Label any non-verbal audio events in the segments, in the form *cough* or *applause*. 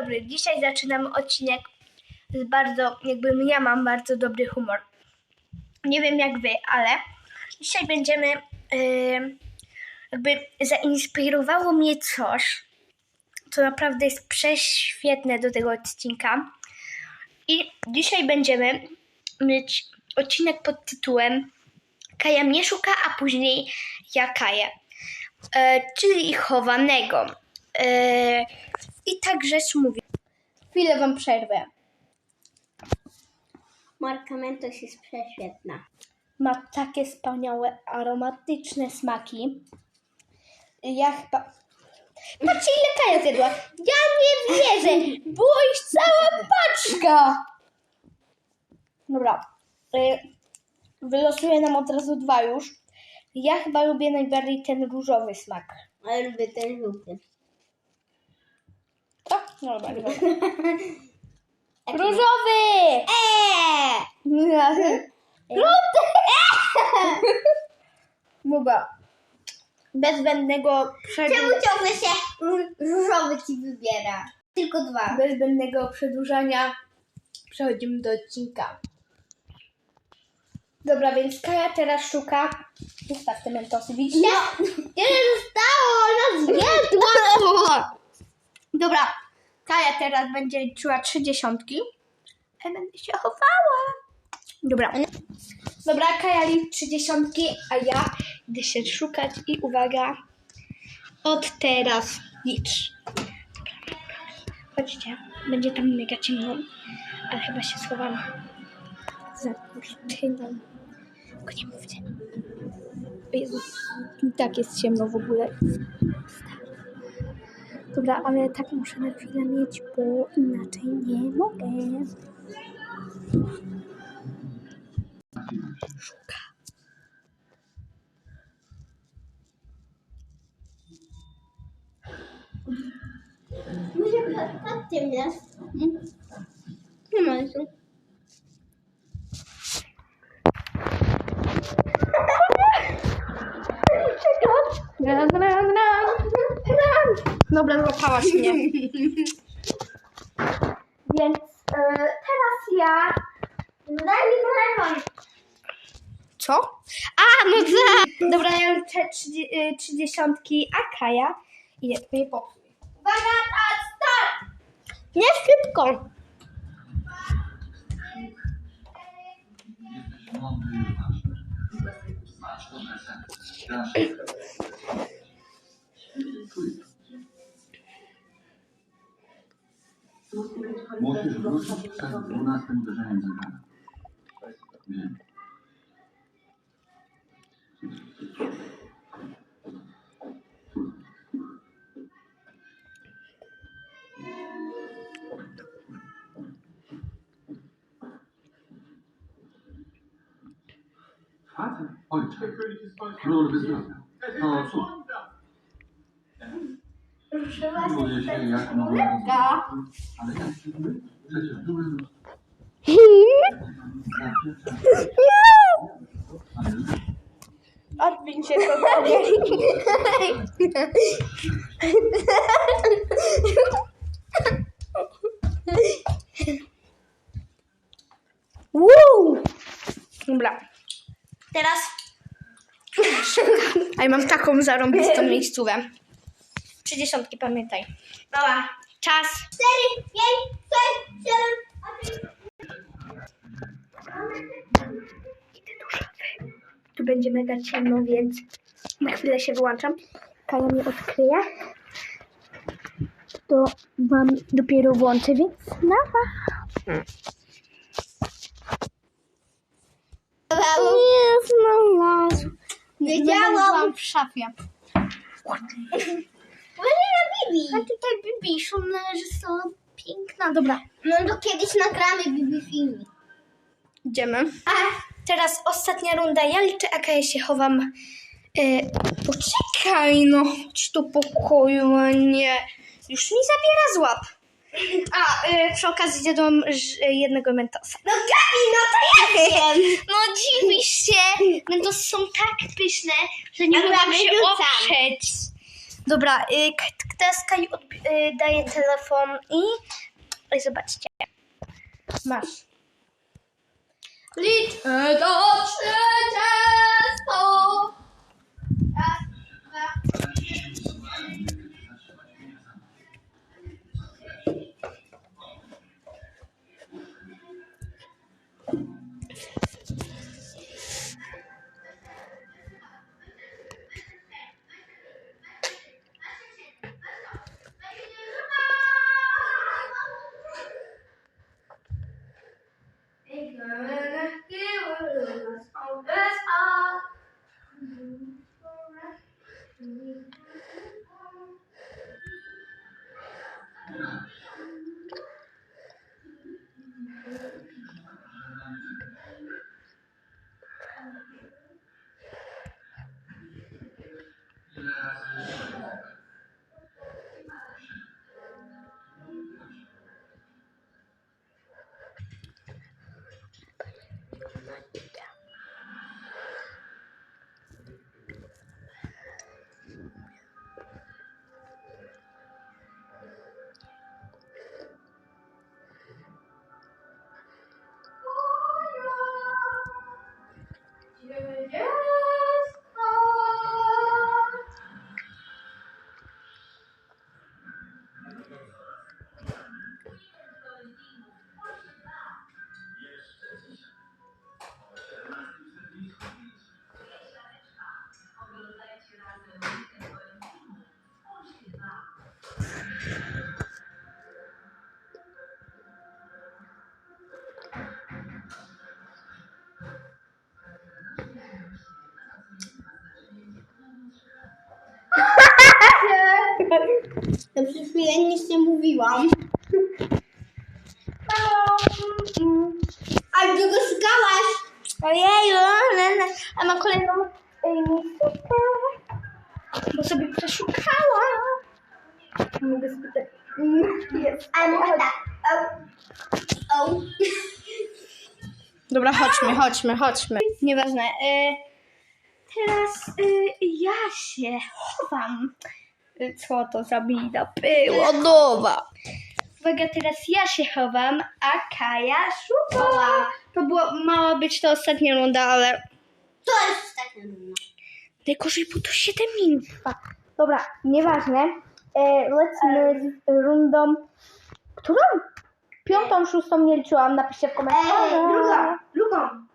dobry, dzisiaj zaczynamy odcinek z bardzo, jakby ja mam bardzo dobry humor. Nie wiem jak wy, ale dzisiaj będziemy, yy, jakby zainspirowało mnie coś, co naprawdę jest prześwietne do tego odcinka. I dzisiaj będziemy mieć odcinek pod tytułem Kaja mnie szuka, a później ja Kaję. E, czyli chowanego. E, I tak rzecz mówię. Chwilę wam przerwę. Marka Mentos jest prześwietna. Ma takie wspaniałe, aromatyczne smaki. Ja chyba... Patrzcie ile Kaja zjadła. Ja nie wierzę. Było ich cała paczka. Dobra. E, Wylosuję nam od razu dwa już. Ja chyba lubię najbardziej ten różowy smak. Ale lubię ten żółty. Tak? No dobra. dobra. *laughs* Różowy! Eee! Żółty! Dobra. Bez zbędnego Czemu przedłużania. ciągle się ró- różowy ci wybiera? Tylko dwa. Bez zbędnego przedłużania przechodzimy do odcinka. Dobra, więc Kaja teraz szuka. Zostaw te mentosy, widzicie? No, tyle zostało, ona zjadła! *laughs* Dobra, Kaja teraz będzie liczyła trzy dziesiątki. Ja będę się chowała. Dobra. Dobra, Kaja liczy dziesiątki, a ja idę się szukać i uwaga, od teraz licz. Chodźcie, będzie tam mega ciemno, ale chyba się schowam za kurtyną. Tylko nie mówcie. Jezus, tak jest ciemno w ogóle. Dobra, ale tak muszę na chwilę mieć, bo inaczej nie mogę. Szuka. Nie ma tu. Ran, ran, ran, ran. Dobra, złapałaś mnie. *laughs* Więc e, teraz ja... Daj mi telefon. Co? A, no tak! Dobra, ja liczę trzydzie- y, trzydziesiątki, a Kaja idę twoje popsuj. Uwaga, tak, start! Nie szybko! Musisz wrócić przed 12 uderzeniem zegara. Wiem. Ojcze. Król wyzdrowia. To cud. Czuję się jak nowy Ale jak się my? Przecież byłem... Ale Odbiń się *laughs* kogoś. *laughs* Woo! Dobra. Teraz. *laughs* A ja mam taką zarąbistą miejscówę. Trzy dziesiątki, pamiętaj. Dobra. Czas. Cztery, pięć, sześć, siedem, osiem. Idę do szafy. Tu będzie mega ciemno, więc na chwilę się wyłączam. Kaja mnie odkryje. To wam dopiero włączę, więc nawa. Nie znalazł. Wiedziałam. w szafie. Marina Bibi. A tutaj Bibi, szumna, że są piękna. Dobra, No to kiedyś nagramy Bibi filmik. idziemy. Teraz ostatnia runda. Ja liczę, a ja się chowam. E, poczekaj, no. Chodź do pokoju, a nie. Już mi zabiera złap. A, e, przy okazji zjadłam ż- e, jednego mentosa. No Gabi, no to ja *laughs* wiem. No dziwisz się. Mentosy są tak pyszne, że nie mogłam się wyrzucam. oprzeć. Dobra, y, k- teraz Kaju odb- y, daje telefon i... Oj, zobaczcie. Masz. Liczmy do trzydziestu. To przez chwilę nic nie mówiłam. A gdzie go szukałaś? Ojeju, Lena. A ma kolejną y, miejscówkę. Bo sobie przeszukałam. Mogę spytać. Jest. A może tak. O. O. Dobra, chodźmy, chodźmy, chodźmy. Nieważne. Y, teraz y, ja się chowam. Y, co to za mina było? Nowa. Uwaga, teraz ja się chowam, a Kaja szuka. To było, mała być to ostatnia runda, ale To jest tak nudno. najgorzej, bo to 7 minut. Dobra, nieważne. E, lecimy z rundą. Którą? Piątą, szóstą nie liczyłam. Napiszcie w komentarzach. Ej, druga, drugą.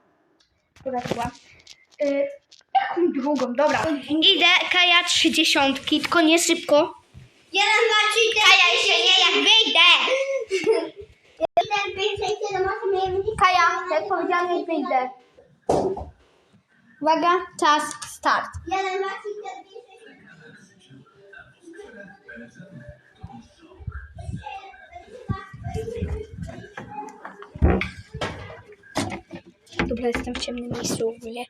Druga była. Y, jaką drugą? Dobra. Idę, Kaja, trzy dziesiątki, tylko nie szybko. Jeden, dwa, trzy. Kaja, jeszcze nie, jak wyjdę. Jeden, pięć, sześć, siedem, osiem, dziewięć, Kaja, jak powiedziałam, nie wyjdę. Uwaga, czas, start. Jeden, dwa, trzy, cztery, pięć, sześć, Dobra, jestem w ciemnym miejscu ogólnie.